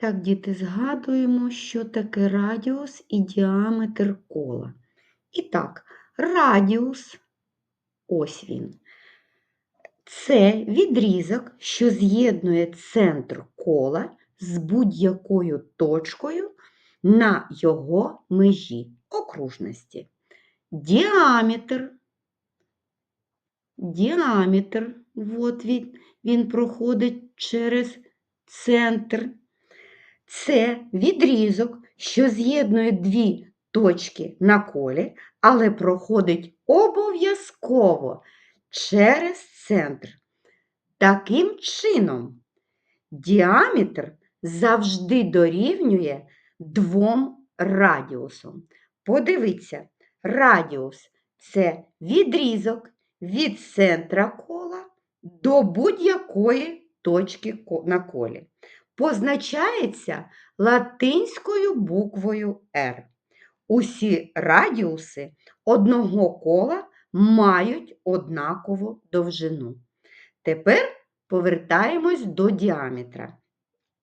Так, діти, згадуємо, що таке радіус і діаметр кола. І так, радіус, ось він. Це відрізок, що з'єднує центр кола з будь-якою точкою на його межі окружності. Діаметр. Діаметр, от він, він проходить через центр. Це відрізок, що з'єднує дві точки на колі, але проходить обов'язково через центр. Таким чином, діаметр завжди дорівнює двом радіусам. Подивіться, радіус це відрізок від центра кола до будь-якої точки на колі. Позначається латинською буквою R. Усі радіуси одного кола мають однакову довжину. Тепер повертаємось до діаметра.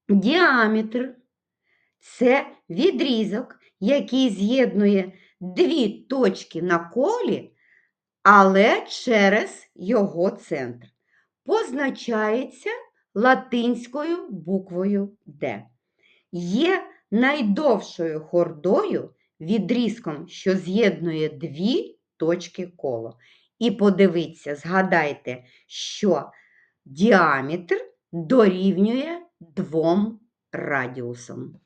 Діаметр це відрізок, який з'єднує дві точки на колі, але через його центр. Позначається латинською буквою Д. Є найдовшою хордою відрізком, що з'єднує дві точки коло. І подивіться, згадайте, що діаметр дорівнює двом радіусам.